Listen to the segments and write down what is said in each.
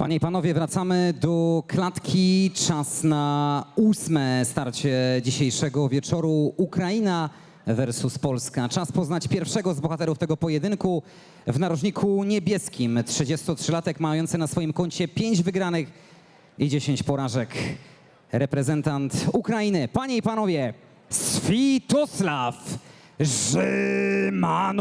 Panie i panowie, wracamy do klatki. Czas na ósme starcie dzisiejszego wieczoru. Ukraina versus Polska. Czas poznać pierwszego z bohaterów tego pojedynku. W narożniku niebieskim 33-latek mający na swoim koncie 5 wygranych i 10 porażek. Reprezentant Ukrainy. Panie i panowie, Svitosław Żymanow.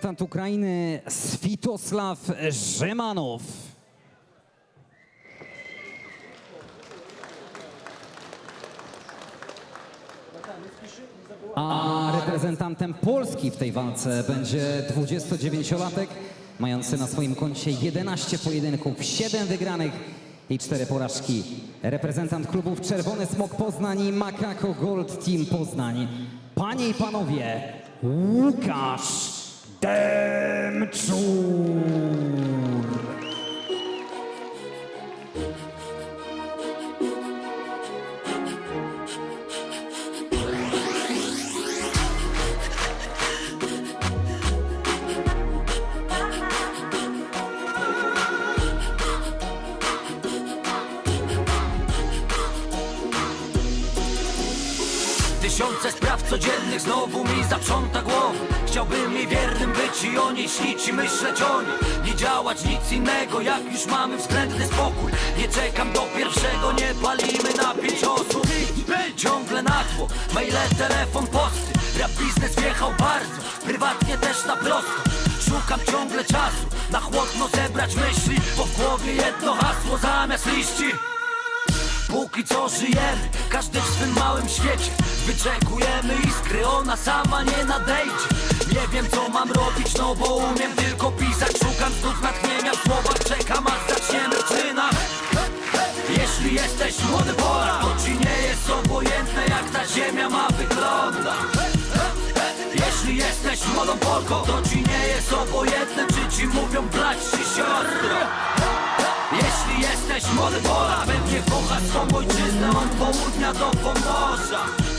Reprezentant Ukrainy Svitosław Żymanow. A reprezentantem Polski w tej walce będzie 29-latek, mający na swoim koncie 11 pojedynków, 7 wygranych i 4 porażki. Reprezentant klubów Czerwony Smok Poznań i Makako Gold Team Poznań. Panie i panowie, Łukasz Demczur. Tysiące spraw codziennych znowu mi zaprząta głowę Chciałbym jej wiernym być i o niej śnić i myśleć o niej. Nie działać nic innego, jak już mamy względny spokój. Nie czekam do pierwszego, nie palimy na pięć osób. Ciągle na tło, maile, telefon, posty. Rap biznes wjechał bardzo, prywatnie też na prosto. Szukam ciągle czasu, na chłodno zebrać myśli. Bo w głowie jedno hasło zamiast liści. Póki co żyjemy, każdy w swym małym świecie. Wyczekujemy iskry, ona sama nie nadejdzie Nie wiem co mam robić, no bo umiem tylko pisać. Szukam znów natchnienia w słowach, czekam aż zaczniemy w Jeśli jesteś młody Polak, to ci nie jest obojętne jak ta ziemia ma wyglądać. Jeśli jesteś młodą Polką, to ci nie jest obojętne, czy ci mówią brać czy siostro. Jeśli jesteś młody Polak, pewnie kochasz swą ojczyznę od południa do Pomorza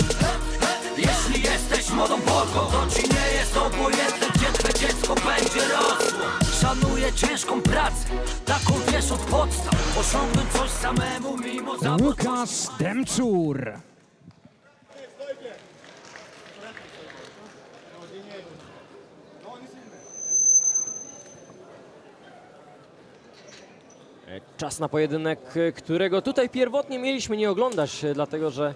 jesteś młodą Polką, to ci nie jest obojętne, gdzie twe dziecko będzie rosło. Szanuję ciężką pracę, taką wiesz od podstaw. Osiągnąć coś samemu mimo zawodów Łukasz Demczur. Czas na pojedynek, którego tutaj pierwotnie mieliśmy nie oglądać, dlatego że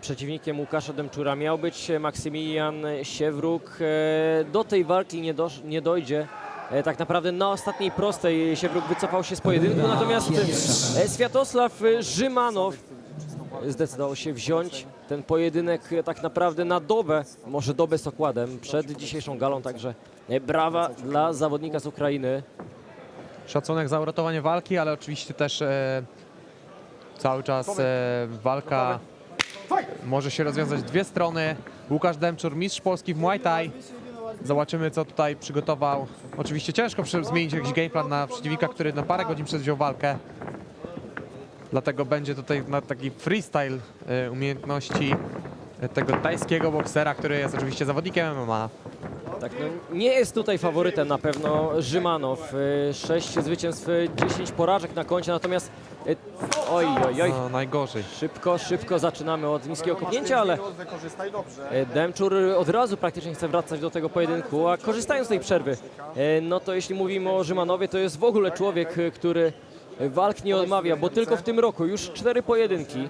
przeciwnikiem Łukasza Demczura miał być e, Maksymilian Siewruk. E, Do tej walki nie, dosz- nie dojdzie. E, Tak naprawdę na ostatniej prostej Siewruk wycofał się z pojedynku, natomiast e, Światosław e, Żymanow zdecydował się wziąć ten pojedynek e, tak naprawdę na dobę, może dobę z okładem przed dzisiejszą galą, także e, brawa dla zawodnika z Ukrainy. Szacunek za uratowanie walki, ale oczywiście też e, cały czas e, walka może się rozwiązać dwie strony. Łukasz Demczur, mistrz Polski w Muay Thai. Zobaczymy, co tutaj przygotował. Oczywiście ciężko zmienić jakiś gameplan na przeciwnika, który na parę godzin przedwziął walkę. Dlatego będzie tutaj na taki freestyle y, umiejętności tego tajskiego boksera, który jest oczywiście zawodnikiem MMA. Tak, no, nie jest tutaj faworytem na pewno Rzymanow. Y, Sześć zwycięstw, y, 10 porażek na koncie, natomiast y, oj, oj, oj. No, najgorzej. Szybko, szybko zaczynamy od niskiego kopnięcia, ale e, Demczur od razu praktycznie chce wracać do tego pojedynku, a korzystając z tej przerwy, e, no to jeśli mówimy o Rzymanowie, to jest w ogóle człowiek, e, który walk nie odmawia, bo tylko w tym roku już cztery pojedynki,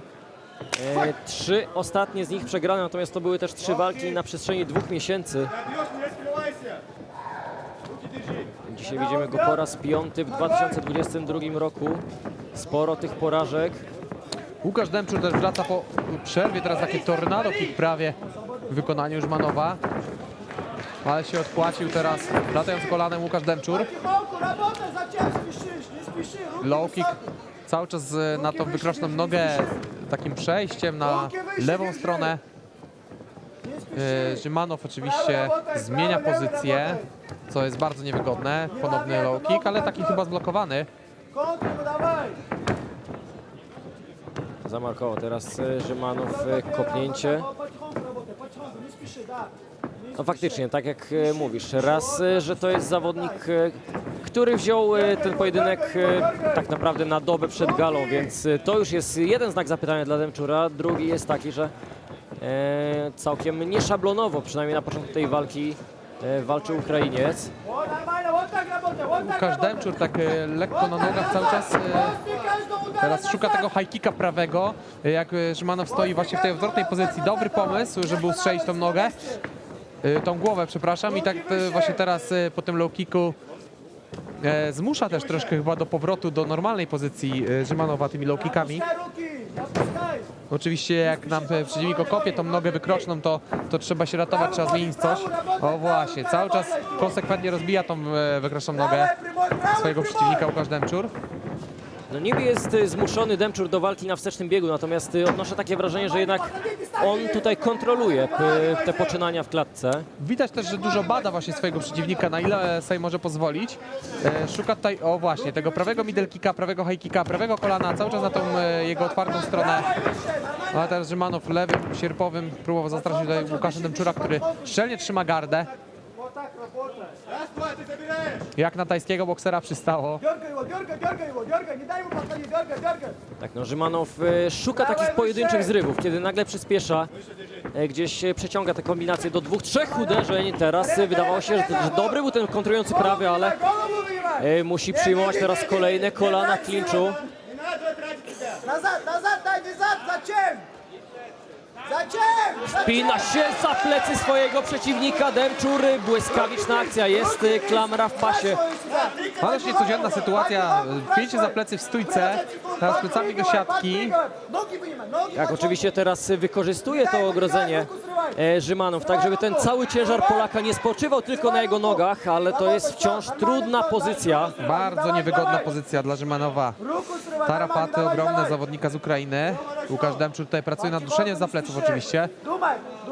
E, trzy ostatnie z nich przegrane, natomiast to były też trzy walki na przestrzeni dwóch miesięcy. Dzisiaj widzimy go po raz piąty w 2022 roku. Sporo tych porażek. Łukasz Demczur też wraca po przerwie. Teraz takie tornado kick prawie w wykonaniu Żmanowa. Ale się odpłacił teraz latając kolanem Łukasz Demczur. Low kick Cały czas e, na tą wykroczną nogę takim przejściem na lewą stronę. E, Ziemanow oczywiście zmienia pozycję, co jest bardzo niewygodne. Ponowny low kick, ale taki chyba zblokowany. Zamarkował teraz e, Rzymanow kopnięcie. No faktycznie, tak jak mówisz, raz, że to jest zawodnik który wziął e, ten pojedynek e, tak naprawdę na dobę przed galą, więc e, to już jest jeden znak zapytania dla Demczura. Drugi jest taki, że całkiem nieszablonowo, przynajmniej na początku tej walki, walczy Ukrainiec. Łukasz Demczur tak lekko na nogach cały czas teraz szuka tego high kicka prawego. Jak Szymanow stoi właśnie w tej odwrotnej pozycji, dobry pomysł, żeby ustrzelić tą nogę tą głowę, przepraszam. I tak właśnie teraz po tym low kicku E, zmusza też troszkę chyba do powrotu do normalnej pozycji e, Rzymanowa tymi low kickami. Oczywiście jak nam przeciwnik okopie tą nogę wykroczną, to, to trzeba się ratować, trzeba zmienić coś. O właśnie, cały czas konsekwentnie rozbija tą e, wykroczną nogę swojego przeciwnika Łukasz Demczur. No niby jest zmuszony Demczur do walki na wstecznym biegu, natomiast odnoszę takie wrażenie, że jednak on tutaj kontroluje e, te poczynania w klatce. Widać też, że dużo bada właśnie swojego przeciwnika, na ile sobie może pozwolić. E, szuka tutaj, o właśnie, tego prawego middle kicka, prawego high kicka, prawego kolana, cały czas na tą e, jego otwartą stronę. A teraz Rzymanow lewym, sierpowym próbował zastraszyć tutaj Łukasza Demczura, który szczelnie trzyma gardę Вот так работай. Jak na tajskiego boksera przystało. Дергай его, дергай, дергай его, дергай, не дай ему подходить, дергай, дергай. Tak, no Rzymanow e, szuka takich pojedynczych zrywów, kiedy nagle przyspiesza, e, gdzieś e, przeciąga te kombinacje do dwóch, trzech uderzeń. Teraz e, wydawało się, że, że dobry był ten kontrujący prawy, ale Голову вынимай. e, musi przyjmować teraz kolejne kolana w klinczu. Назад, назад, дай назад, зачем? Pina się za plecy swojego przeciwnika, Demczur, błyskawiczna akcja, jest y, klamra w pasie. Ależ niecodzienna sytuacja, pięcie za plecy w stójce, teraz plecami do siatki. Jak oczywiście teraz wykorzystuje to ogrodzenie e, Rzymanów, tak żeby ten cały ciężar Polaka nie spoczywał tylko na jego nogach, ale to jest wciąż trudna pozycja. Bardzo niewygodna pozycja dla Rzymanowa. Tarapaty ogromne zawodnika z Ukrainy. Łukasz Demczuk tutaj pracuje nad duszeniem za pleców oczywiście.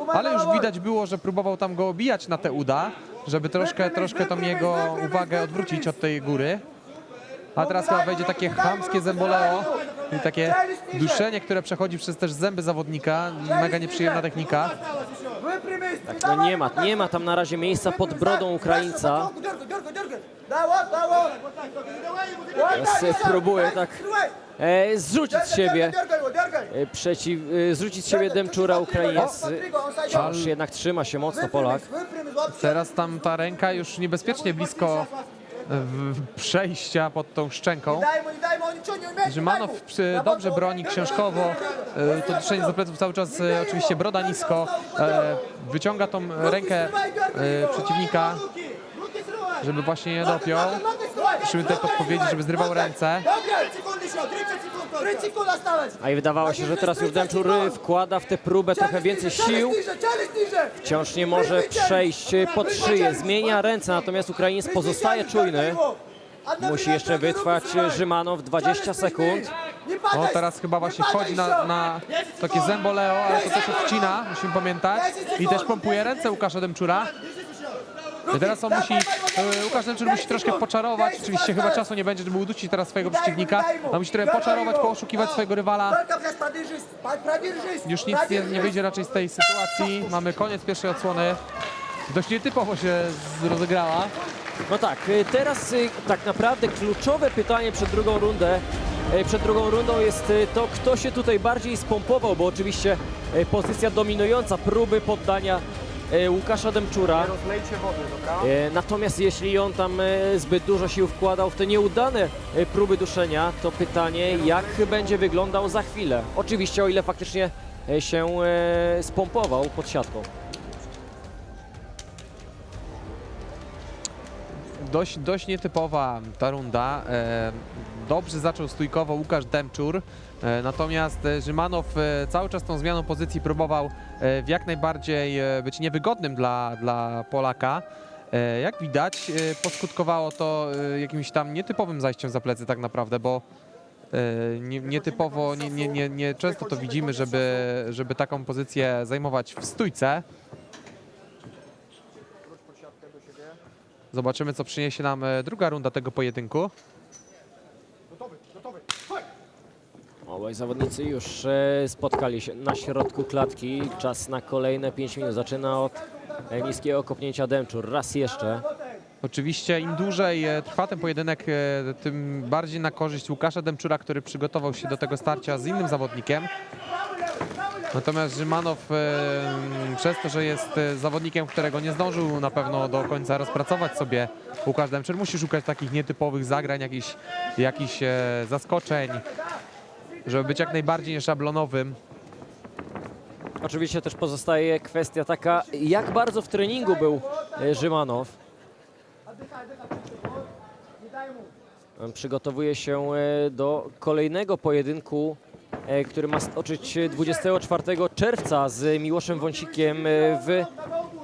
Ale już widać było, że próbował tam go obijać na te uda, żeby troszkę, troszkę tą jego uwagę odwrócić od tej góry. A teraz chyba wejdzie takie chamskie zemboleo, i takie duszenie, które przechodzi przez też zęby zawodnika. Mega nieprzyjemna technika. Tak, no nie ma, nie ma tam na razie miejsca pod brodą Ukraińca. Teraz e, próbuje tak e, zrzucić z siebie e, przeciw, e, zrzucić z siebie Demczura Ukrainiec. Wciąż jednak trzyma się mocno Polak. Teraz tam ta ręka już niebezpiecznie blisko przejścia pod tą szczęką. Rzymanow dobrze broni książkowo, to duszenie za pleców cały czas oczywiście broda nisko, wyciąga tą rękę przeciwnika, żeby właśnie nie dopiął. Musimy tutaj podpowiedzieć, żeby zrywał ręce. A i wydawało się, że teraz już wkłada w tę próbę trochę więcej sił. Wciąż nie może przejść y, pod szyję. Zmienia ręce, natomiast Ukrainiec pozostaje czujny. Musi jeszcze wytrwać y, Rzymanow 20 sekund. O, teraz chyba właśnie chodzi na, na takie zęboleo, ale to też odcina, musimy pamiętać. I też pompuje ręce Łukasza Demczura. I teraz on musi E, Łukasz Demczyk musi troszkę poczarować, oczywiście chyba czasu nie będzie, żeby udusić teraz swojego przeciwnika, a musi trochę poczarować, pooszukiwać swojego rywala. Już nic nie, nie wyjdzie raczej z tej sytuacji. Mamy koniec pierwszej odsłony. Dość nietypowo się rozegrała. No tak, e, teraz e, tak naprawdę kluczowe pytanie przed drugą rundę przed drugą rundą jest to, kto się tutaj bardziej spompował, bo oczywiście pozycja dominująca, próby poddania Łukasza Demczura. Rozlejcie wody, dobra? E, Natomiast jeśli on tam e, zbyt dużo sił wkładał w te nieudane e, próby duszenia, to pytanie, jak będzie wyglądał za chwilę. Oczywiście, o ile faktycznie e, się e, spompował pod siatką. Dość, dość nietypowa ta runda. E, Dobrze zaczął stójkowo Łukasz Demczur, e, natomiast Rzymanow e, cały czas tą zmianą pozycji próbował w jak najbardziej być niewygodnym dla, dla Polaka. Jak widać, poskutkowało to jakimś tam nietypowym zajściem za plecy tak naprawdę, bo nie, nietypowo, nie, nie, nie, nie często to widzimy, żeby, żeby taką pozycję zajmować w stójce. Zobaczymy, co przyniesie nam e, druga runda tego pojedynku. Obaj zawodnicy już e, spotkali się na środku klatki. Czas na kolejne 5 minut. Zaczyna od e, niskiego kopnięcia Demczur. Raz jeszcze. Oczywiście im dłużej trwa ten pojedynek, tym bardziej na korzyść Łukasza Demczura, który przygotował się do tego starcia z innym zawodnikiem. Natomiast Rzymanow przez to, że jest e, zawodnikiem, którego nie zdążył na pewno do końca rozpracować sobie Łukasz Demczur, musi szukać takich nietypowych zagrań, jakichś, jakichś e, zaskoczeń, żeby być jak najbardziej nieszablonowym. Oczywiście też pozostaje kwestia taka, jak bardzo w treningu był e, Rzymanow. Przygotowuje się do kolejnego pojedynku, który ma stoczyć 24 czerwca z Miłoszem Wąsikiem e, w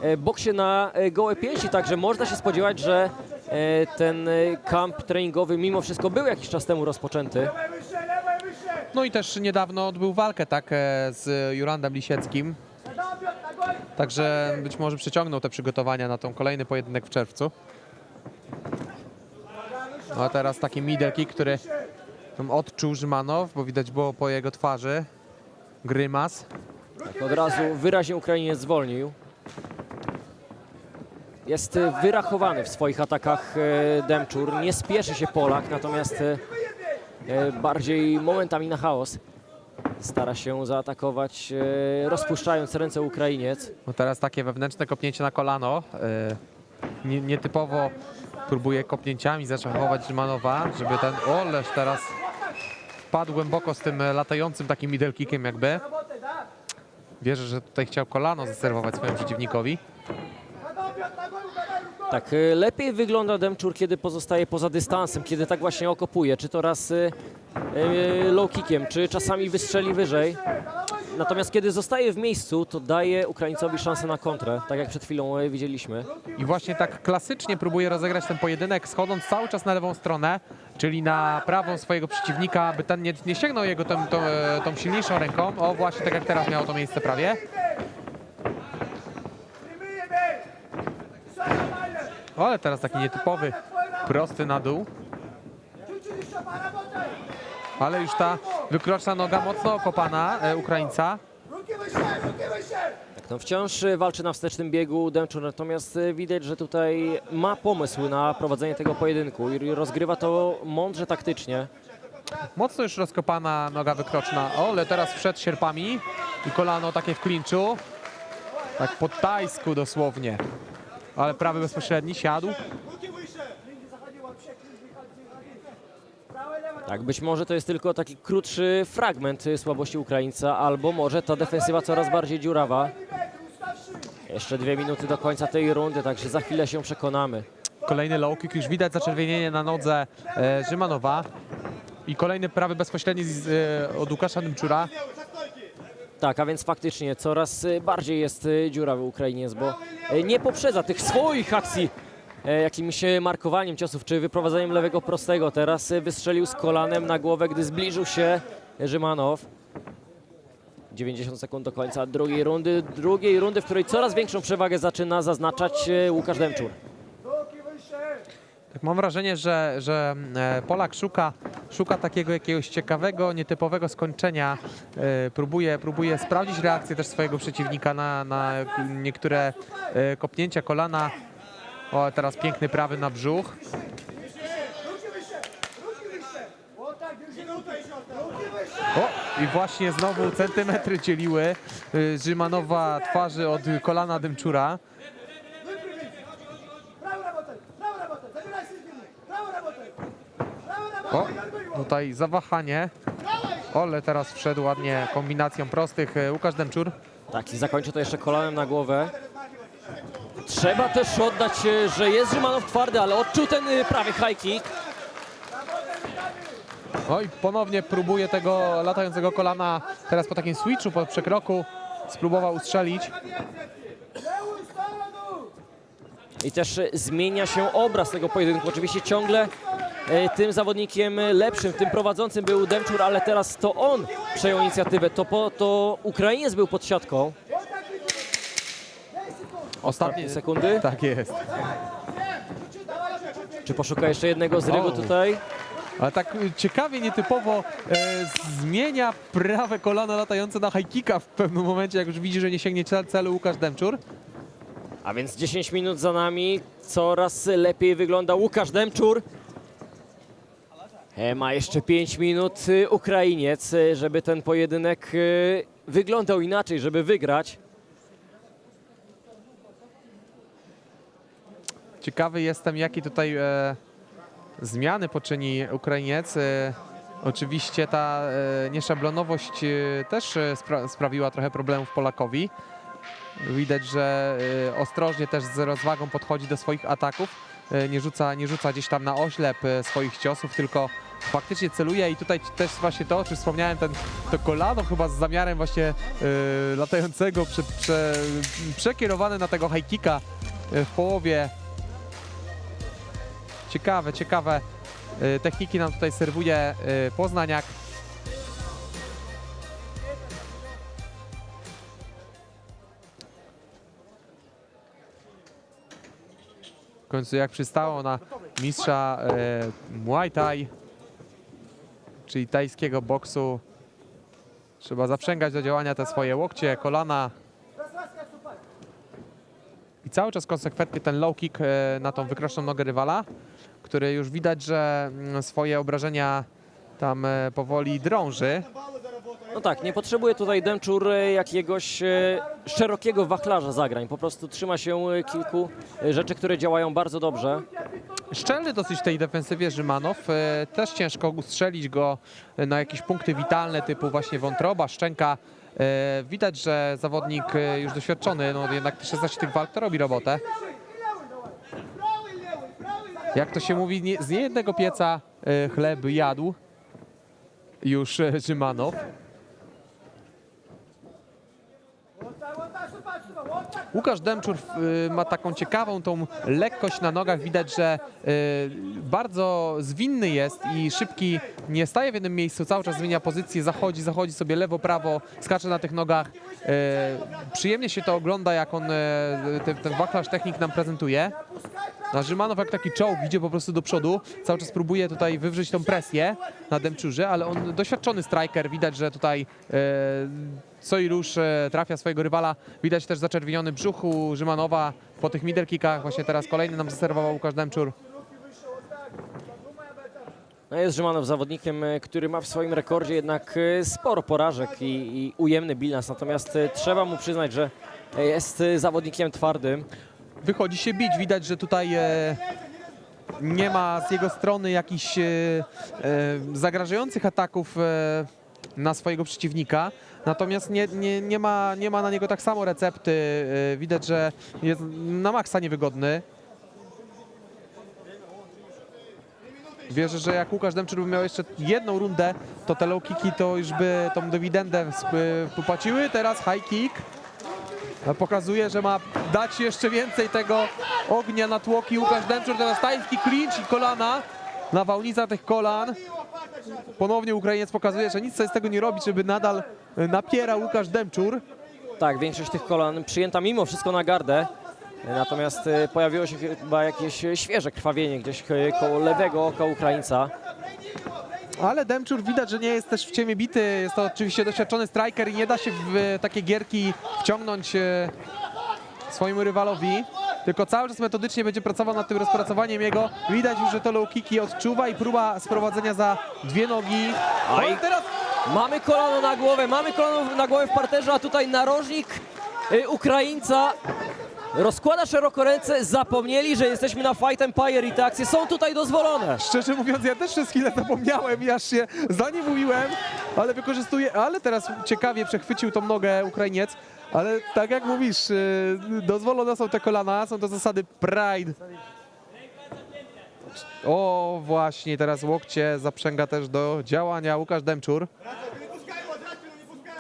e, boksie na e, gołe pięści. Także można się spodziewać, że e, ten e, kamp treningowy mimo wszystko był jakiś czas temu rozpoczęty. No i też niedawno odbył walkę tak e, z Jurandem Lisieckim. Także być może przyciągnął te przygotowania na tą kolejny pojedynek w czerwcu. No a teraz taki middle kick, który tam odczuł Rzymanow, bo widać było po jego twarzy grymas. Tak, od razu wyraźnie Ukrainiec zwolnił. Jest e, wyrachowany w swoich atakach e, Demczur. Nie spieszy się Polak, natomiast e, bardziej momentami na chaos. Stara się zaatakować, rozpuszczając ręce Ukrainiec. No teraz takie wewnętrzne kopnięcie na kolano. nie- Nietypowo próbuje kopnięciami zaczarować Rzymanowa, żeby ten... O, leż teraz wpadł głęboko z tym e, latającym takim middle kickiem jakby. Wierzę, że tutaj chciał kolano zaserwować swojemu przeciwnikowi. Tak, e, lepiej wygląda Demczur, kiedy pozostaje poza dystansem, kiedy tak właśnie okopuje, czy to raz e, low kickiem, czy czasami wystrzeli wyżej. Natomiast kiedy zostaje w miejscu, to daje Ukraińcowi szansę na kontrę, tak jak przed chwilą e, widzieliśmy. I właśnie tak klasycznie próbuje rozegrać ten pojedynek, schodząc cały czas na lewą stronę, czyli na prawą swojego przeciwnika, aby ten nie, nie sięgnął jego tą, tą, e, tą silniejszą ręką. O, właśnie tak jak teraz miało to miejsce prawie. O, ale teraz taki nietypowy, prosty na dół. Ale już ta wykroczna noga mocno okopana e, Ukraińca. Tak, no wciąż e, walczy na wstecznym biegu Demczur, natomiast e, widać, że tutaj ma pomysł na prowadzenie tego pojedynku i rozgrywa to mądrze taktycznie. Mocno już rozkopana noga wykroczna. O, ale teraz wszedł sierpami i kolano takie w klinczu. Tak po tajsku dosłownie. Ale prawy bezpośredni siadł. Tak, być może to jest tylko taki krótszy fragment słabości Ukraińca, albo może ta defensywa coraz bardziej dziurawa. Jeszcze dwie minuty do końca tej rundy, także za chwilę się przekonamy. Kolejny low kick, już widać zaczerwienienie na nodze e, Rzymanowa. I kolejny prawy bezpośredni z, e, od Łukasza Dymczura. Tak, a więc faktycznie coraz e, bardziej jest e, dziurawy Ukrainiec, bo e, nie poprzedza tych swoich akcji jakimś e, markowaniem ciosów czy wyprowadzaniem lewego prostego. Teraz e, wystrzelił z kolanem na głowę, gdy zbliżył się Rzymanow. 90 sekund do końca drugiej rundy, drugiej rundy, w której coraz większą przewagę zaczyna zaznaczać e, Łukasz Demczur. Tak mam wrażenie, że, że e, Polak szuka, szuka takiego jakiegoś ciekawego, nietypowego skończenia. E, Próbuje, próbuje sprawdzić reakcję też swojego przeciwnika na, na niektóre e, kopnięcia kolana. O, teraz piękny prawy na brzuch. O, i właśnie znowu centymetry dzieliły y, Rzymanowa twarzy od kolana Dymczura. O, tutaj zawahanie. Ole teraz wszedł ładnie kombinacją prostych. Y, Łukasz Dęczur. Tak, i zakończy to jeszcze kolanem na głowę. Trzeba też oddać, e, że jest Żymanow twardy, ale odczuł ten e, prawy high kick. Oj, ponownie próbuje tego latającego kolana. Teraz po takim switchu, po przekroku spróbował ustrzelić. I też e, zmienia się obraz tego pojedynku. Oczywiście ciągle tym zawodnikiem lepszym, tym prowadzącym był Demczur, ale teraz to on przejął inicjatywę. To, po, to Ukrainiec był pod siatką. Ostatnie sekundy. Tak jest. Czy poszuka jeszcze jednego zrywu O. tutaj? Ale tak y, ciekawie, nietypowo e, zmienia prawe kolano latające na high kicka w pewnym momencie, jak już widzi, że nie sięgnie cel- celu Łukasz Dęczur. A więc 10 minut za nami. Coraz lepiej wygląda Łukasz Demczur. E, Ma jeszcze 5 minut y, Ukrainiec, y, żeby ten pojedynek y, wyglądał inaczej, żeby wygrać. Ciekawy jestem, jakie tutaj e, zmiany poczyni Ukrainiec. E, oczywiście ta e, nieszablonowość też spra sprawiła trochę problemów Polakowi. Widać, że ostrożnie też z rozwagą podchodzi do swoich ataków. Nie, rzuca, nie rzuca gdzieś tam na oślep swoich ciosów, tylko faktycznie celuje i tutaj też właśnie to, o czym wspomniałem, ten, to kolano chyba z zamiarem właśnie e, latającego, prze, prze, przekierowane na tego e, w połowie Ciekawe, ciekawe y, techniki nam tutaj serwuje y, Poznaniak. W końcu jak przystało na mistrza y, Muay Thai, czyli tajskiego boksu, trzeba zaprzęgać do działania te swoje łokcie, kolana, i cały czas konsekwentnie ten low kick na tą wykroczną nogę rywala, który już widać, że mm, swoje obrażenia tam e, powoli drąży. No tak, nie potrzebuje tutaj Demczur e, jakiegoś e, szerokiego wachlarza zagrań. Po prostu trzyma się kilku rzeczy, które działają bardzo dobrze. Szczelny dosyć w tej defensywie Rzymanow. Też ciężko ustrzelić go na jakieś punkty witalne typu właśnie wątroba, szczęka. Widać, że zawodnik już doświadczony, no jednak te 16 tych walk to robi robotę. Prawy i lewy! Prawy i lewy! Jak to się mówi, nie, z niejednego pieca e, chleb jadł już e, Rzymanow. O tak, o tak, zobacz, o tak! Łukasz Demczur y, ma taką ciekawą tą lekkość na nogach. Widać, że y, bardzo zwinny jest i szybki. Nie staje w jednym miejscu, cały czas zmienia pozycję, zachodzi, zachodzi sobie lewo, prawo, skacze na tych nogach. Y, przyjemnie się to ogląda, jak on ten, wachlarz technik nam prezentuje. Na Rzymanow jak taki czołg idzie po prostu do przodu, cały czas próbuje tutaj wywrzeć tą presję na Demczurze, ale on doświadczony striker, widać, że tutaj e, co i rusz e, trafia swojego rywala. Widać też zaczerwieniony brzuch u Rzymanowa po tych middle kickach. Właśnie teraz kolejny nam zaserwował Łukasz Demczur. No jest Żymanow zawodnikiem, e, który ma w swoim rekordzie jednak e, sporo porażek i, i ujemny bilans. Natomiast trzeba mu przyznać, że jest zawodnikiem twardym. Wychodzi się bić, widać, że tutaj e, nie ma z jego strony jakichś e, zagrażających ataków e, na swojego przeciwnika. Natomiast nie, nie, nie, ma, nie ma na niego tak samo recepty. E, widać, że jest na maksa niewygodny. Wierzę, że jak Łukasz Demczur by miał jeszcze jedną rundę, to te low kicki to już by tą dywidendę popłaciły. Teraz high kick. Pokazuje, że ma dać jeszcze więcej tego ognia na tłoki. Łukasz Demczur teraz tajski clinch i kolana. Nawałnica tych kolan. Ponownie Ukrainiec pokazuje, że nic sobie z tego nie robi, żeby nadal napiera Łukasz Demczur. Tak, większość tych kolan przyjęta mimo wszystko na gardę. Natomiast e, pojawiło się chyba jakieś e, świeże krwawienie gdzieś e, koło lewego oka Ukraińca. Ale Demczur widać, że nie jest też w ciemię bity. Jest to oczywiście doświadczony striker i nie da się w e, takie gierki wciągnąć e, swojemu rywalowi. Tylko cały czas metodycznie będzie pracował nad tym rozpracowaniem jego. Widać już, że to low kicki odczuwa i próba sprowadzenia za dwie nogi. A i- teraz Mamy kolano na głowę, mamy kolano na głowę w parterze, a tutaj narożnik y, Ukraińca rozkłada szeroko ręce. Zapomnieli, że jesteśmy na Fight Empire i te akcje są tutaj dozwolone. Szczerze mówiąc, ja też przez chwilę zapomniałem i aż się za nie mówiłem, ale wykorzystuję, ale teraz ciekawie przechwycił tą nogę Ukrainiec, ale tak jak mówisz, yy, dozwolone są te kolana, są to zasady Pride. O, właśnie, teraz łokcie zaprzęga też do działania Łukasz Demczur.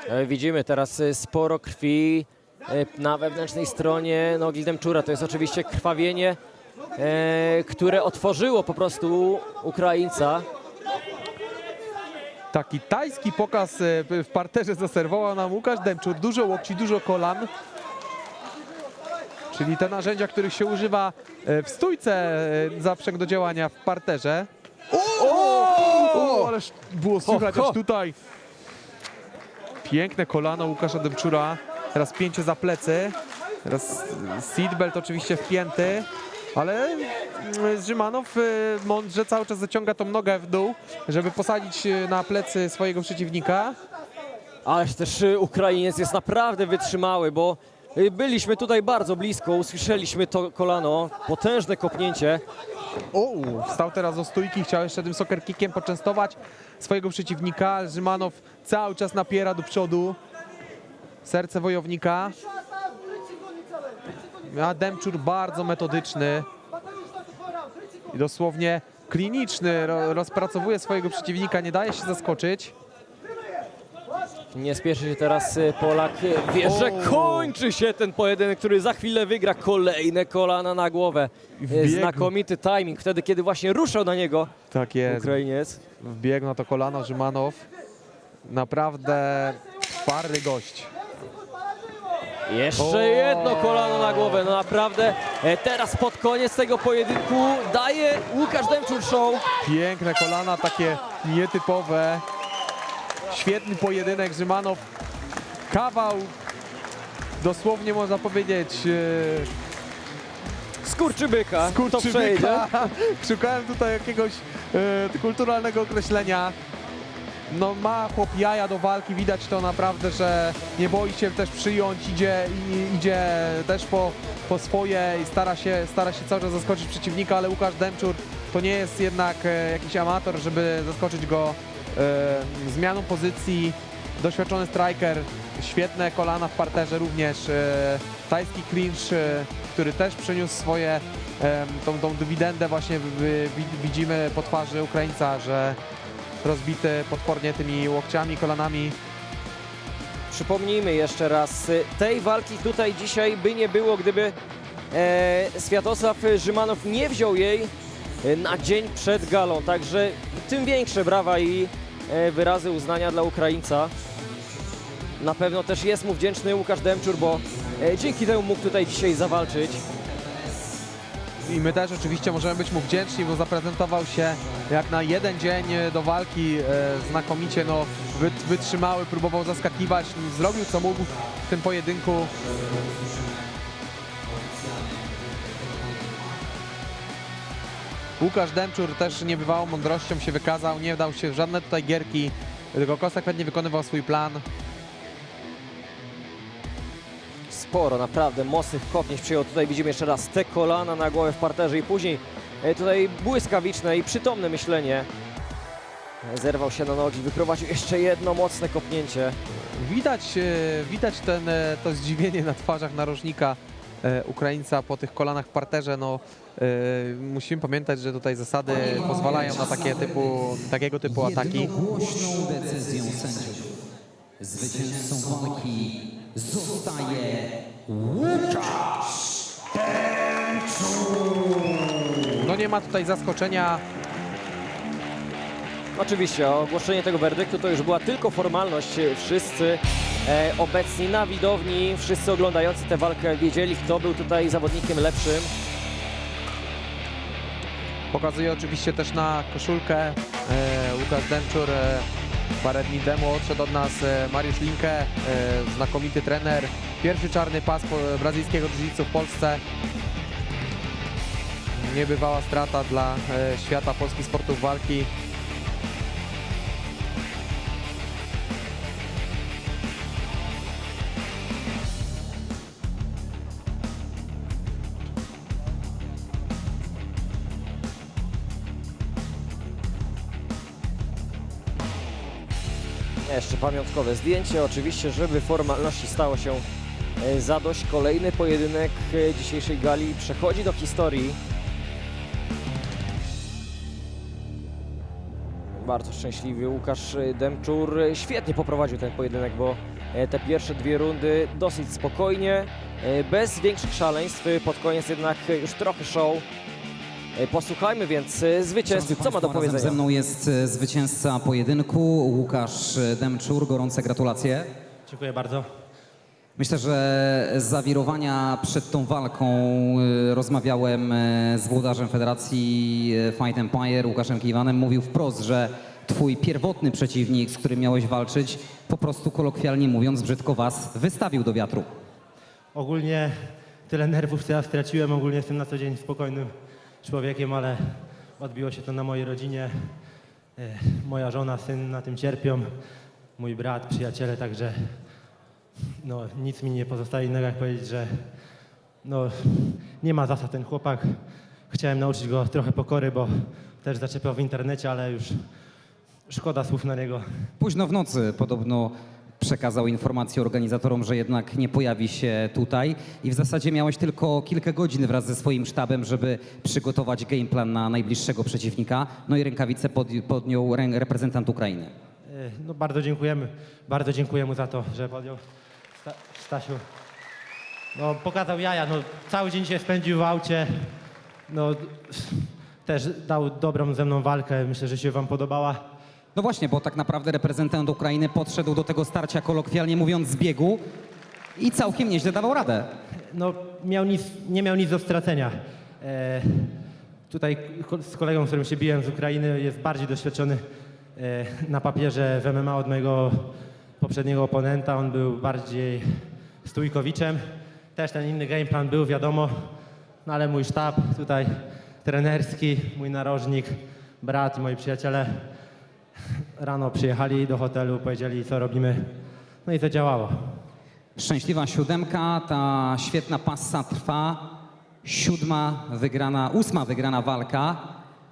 E, Widzimy teraz y, sporo krwi na wewnętrznej stronie nogi Demczura. To jest oczywiście krwawienie, e, które otworzyło po prostu Ukraińca. Taki tajski pokaz e, w parterze zaserwował nam Łukasz Demczur. Dużo łokci, dużo kolan. Czyli te narzędzia, których się używa e, w stójce e, zaprzęg do działania w parterze. O, ależ było słychać aż tutaj. Piękne kolano Łukasza Demczura. Teraz pięcie za plecy. Teraz seatbelt oczywiście wpięty. Ale mm, Zrzymanow e, mądrze cały czas zaciąga tą nogę w dół, żeby posadzić e, na plecy swojego przeciwnika. Ależ też y, Ukrainiec jest naprawdę wytrzymały, bo y, byliśmy tutaj bardzo blisko, usłyszeliśmy to kolano, potężne kopnięcie. O, wstał teraz do stójki, chciał jeszcze tym soccer kickiem poczęstować swojego przeciwnika. Zrzymanow cały czas napiera do przodu. Serce wojownika. A Demczur bardzo metodyczny i dosłownie kliniczny. Ro, rozpracowuje swojego przeciwnika, nie daje się zaskoczyć. Nie spieszy się teraz y, Polak, y, wie, że kończy się ten pojedynek, który za chwilę wygra kolejne kolana na głowę. Y, Wbiegł. Znakomity timing, wtedy kiedy właśnie ruszał na niego Tak jest. Ukrainiec. Wbiegł na to kolano Rzymanow. Naprawdę twardy gość. Jeszcze jedno kolano na głowę, no naprawdę e, teraz pod koniec tego pojedynku daje Łukasz Demczur show. Piękne kolana, takie nietypowe. Świetny pojedynek Rzymanow. Kawał, dosłownie można powiedzieć, e, Skurczybyka, to przejdzie. skurczybyka. Szukałem tutaj jakiegoś e, kulturalnego określenia. No ma chłop jaja do walki, widać to naprawdę, że nie boi się też przyjąć, idzie, idzie też po, po swoje i stara się, stara się cały czas zaskoczyć przeciwnika, ale Łukasz Demczur to nie jest jednak e, jakiś amator, żeby zaskoczyć go e, zmianą pozycji. Doświadczony striker, świetne kolana w parterze również, e, tajski clinch, który też przyniósł swoje, tą, tą dywidendę właśnie widzimy po twarzy Ukraińca, że rozbity potwornie tymi łokciami, kolanami. Przypomnijmy jeszcze raz, y, tej walki tutaj dzisiaj by nie było, gdyby e, Światosław Rzymanow nie wziął jej e, na dzień przed galą. Także tym większe brawa i e, wyrazy uznania dla Ukraińca. Na pewno też jest mu wdzięczny Łukasz Demczur, bo e, dzięki temu mógł tutaj dzisiaj zawalczyć. I my też oczywiście możemy być mu wdzięczni, bo zaprezentował się jak na jeden dzień do walki e, znakomicie, no wyt, wytrzymały, próbował zaskakiwać, zrobił co mógł w tym pojedynku. Łukasz Demczur też niebywałą mądrością się wykazał, nie dał się w żadne tutaj gierki, tylko konsekwentnie wykonywał swój plan. Sporo, naprawdę mocnych kopnięć przyjął. Tutaj widzimy jeszcze raz te kolana na głowę w parterze i później e, tutaj błyskawiczne i przytomne myślenie. E, Zerwał się na nogi, wyprowadził jeszcze jedno mocne kopnięcie. Widać, e, widać ten, to zdziwienie na twarzach narożnika Ukraińca po tych kolanach w parterze. No, musimy pamiętać, że tutaj zasady pozwalają na takie typu, takiego typu ataki. Jednogłośną decyzją sędziów zwycięzcą walki zostaje Łukasz No nie ma tutaj zaskoczenia. Oczywiście ogłoszenie tego werdyktu to już była tylko formalność. Wszyscy e, obecni na widowni. Wszyscy oglądający tę walkę wiedzieli, kto był tutaj zawodnikiem lepszym. Pokazuje oczywiście też na koszulkę e, Łukasz Dęczur. E, parę dni temu odszedł od nas e, Mariusz Linke, e, znakomity trener. Pierwszy czarny pas brazylijskiego jiu w Polsce. Niebywała strata dla e, świata polskich sportów walki. Jeszcze pamiątkowe zdjęcie, oczywiście, żeby formalności stało się e, zadość. Kolejny pojedynek e, dzisiejszej gali przechodzi do historii. Bardzo szczęśliwy Łukasz e, Demczur. Świetnie poprowadził ten pojedynek, bo te pierwsze dwie rundy dosyć spokojnie, bez większych szaleństw. Pod koniec jednak już trochę show. E, Posłuchajmy więc e, zwycięzcy, co ma do powiedzenia. Ze mną jest e, zwycięzca pojedynku, Łukasz Demczur. Gorące gratulacje. Dziękuję bardzo. Myślę, że z zawirowania przed tą walką rozmawiałem z włodarzem Federacji Fight Empire, Łukaszem Kiwanem. Mówił wprost, że twój pierwotny przeciwnik, z którym miałeś walczyć, po prostu kolokwialnie mówiąc, brzydko was wystawił do wiatru. Ogólnie tyle nerwów, co ja straciłem. Ogólnie jestem na co dzień spokojnym człowiekiem, ale odbiło się to na mojej rodzinie. E, Moja żona, syn na tym cierpią, mój brat, przyjaciele, także no, nic mi nie pozostaje innego jak powiedzieć, że no, nie ma zasad ten chłopak. Chciałem nauczyć go trochę pokory, bo też zaczepiał w internecie, ale już szkoda słów na niego. Późno w nocy podobno przekazał informację organizatorom, że jednak nie pojawi się tutaj i w zasadzie miałeś tylko kilka godzin wraz ze swoim sztabem, żeby przygotować gameplan na najbliższego przeciwnika. No i rękawicę pod, rę- reprezentant Ukrainy. E, No bardzo dziękujemy. Bardzo dziękuję mu za to, że podjął Sta Stasiu. No pokazał jaja, no cały dzień się spędził w aucie. No też dał dobrą ze mną walkę. Myślę, że się wam podobała. No właśnie, bo tak naprawdę reprezentant Ukrainy podszedł do tego starcia kolokwialnie mówiąc z biegu i całkiem nieźle dawał radę. No miał nic, nie miał nic do stracenia. E, tutaj z kolegą, z którym się biłem z Ukrainy, jest bardziej doświadczony e, na papierze w MMA od mojego poprzedniego oponenta. On był bardziej stójkowiczem. Też ten inny game plan był, wiadomo. No ale mój sztab tutaj trenerski, mój narożnik, brat i moi przyjaciele rano przyjechali do hotelu, powiedzieli co robimy. No i to działało. Szczęśliwa siódemka, ta świetna passa trwa. Siódma wygrana, ósma wygrana walka.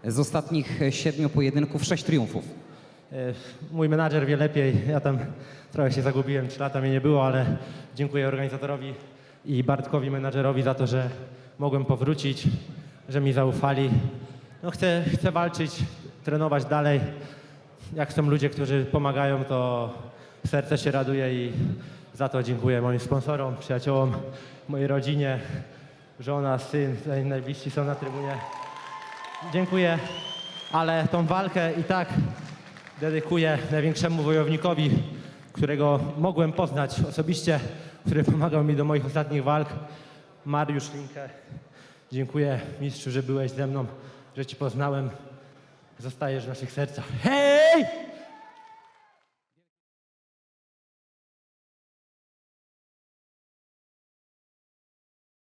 Z ostatnich siedmiu pojedynków sześć triumfów. E, Mój menadżer wie lepiej. Ja tam trochę się zagubiłem, trzy lata mnie nie było, ale dziękuję organizatorowi i Bartkowi menadżerowi za to, że mogłem powrócić, że mi zaufali. No chcę, chcę walczyć, trenować dalej. Jak są ludzie, którzy pomagają, to serce się raduje i za to dziękuję moim sponsorom, przyjaciołom, mojej rodzinie, żona, syn, najbliżsi są na trybunie. Dziękuję, ale tą walkę i tak dedykuję największemu wojownikowi, którego mogłem poznać osobiście, który pomagał mi do moich ostatnich walk, Mariusz Linkę. Dziękuję mistrzu, że byłeś ze mną, że Ci poznałem. Zostajesz w naszych sercach. Hej!